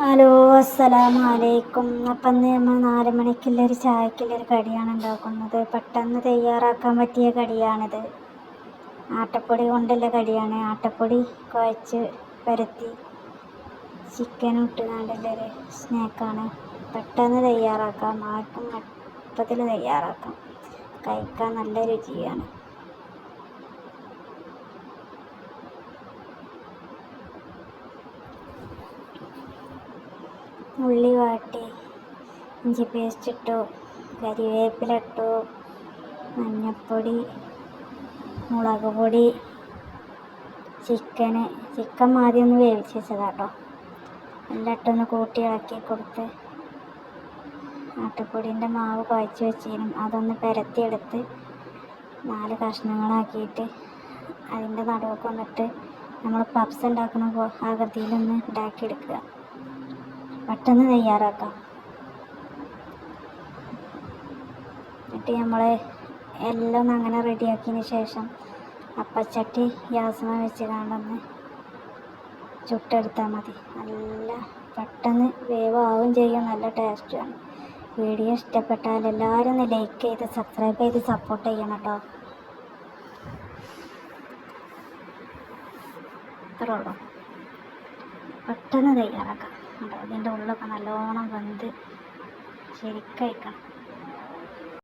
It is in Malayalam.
ഹലോ അസ്സലാമു അലൈക്കും. അപ്പം ഇന്ന് നമ്മൾ നാല് മണിക്കുള്ള ഒരു ചായക്കുള്ള ഒരു കടിയാണ് ഉണ്ടാക്കുന്നത്. പെട്ടെന്ന് തയ്യാറാക്കാൻ പറ്റിയ കടിയാണിത്. ആട്ടപ്പൊടി കൊണ്ടുള്ള കടിയാണ്. ആട്ടപ്പൊടി കുഴച്ച് പരത്തി ചിക്കൻ ഇട്ട് കണ്ടുള്ളൊരു സ്നാക്കാണ് പെട്ടെന്ന് തയ്യാറാക്കാം. ആർക്കും എളുപ്പത്തിൽ തയ്യാറാക്കാം. കഴിക്കാൻ നല്ല രുചിയാണ്. ഉള്ളി വാട്ടി ഇഞ്ചി പേസ്റ്റ് ഇട്ടു കരിവേപ്പില ഇട്ടു മഞ്ഞൾപ്പൊടി മുളക് പൊടി ചിക്കന് ചിക്കൻ ആദ്യം ഒന്ന് വേവിച്ച് വെച്ചതാട്ടോ. എല്ലാം ഇട്ടൊന്ന് കൂട്ടി ഇളക്കി കൊടുത്ത് ആട്ടപ്പൊടീന്റെ മാവ് കുഴച്ച് വെച്ചിരുന്നു അതൊന്ന് പരത്തിയെടുത്ത് നാല് കഷ്ണങ്ങളാക്കിയിട്ട് അതിന്റെ നടുവൊക്കെ വന്നിട്ട് നമ്മൾ പപ്സ് ഉണ്ടാക്കുന്ന ആകൃതിയിലൊന്ന് ഉണ്ടാക്കിയെടുക്കുക പെട്ടെന്ന് തയ്യാറാക്കാം. എന്നിട്ട് നമ്മൾ എല്ലാം അങ്ങനെ റെഡിയാക്കിയതിന് ശേഷം അപ്പച്ചട്ടി ഗ്യാസ്മ വെച്ച് കണ്ടൊന്ന് ചുട്ടെടുത്താൽ മതി. നല്ല പെട്ടെന്ന് വേവാവും ചെയ്യും. നല്ല ടേസ്റ്റുമാണ് വീഡിയോ ഇഷ്ടപ്പെട്ടാൽ എല്ലാവരും ഒന്ന് ലൈക്ക് ചെയ്ത് സബ്സ്ക്രൈബ് ചെയ്ത് സപ്പോർട്ട് ചെയ്യണം കേട്ടോ. ഇത്രയുള്ളൂ പെട്ടെന്ന് തയ്യാറാക്കാം. ഇതിന്റെ ഉള്ളൊക്കെ നല്ലോണം വെന്ത് ശരിക്കഴിക്കണം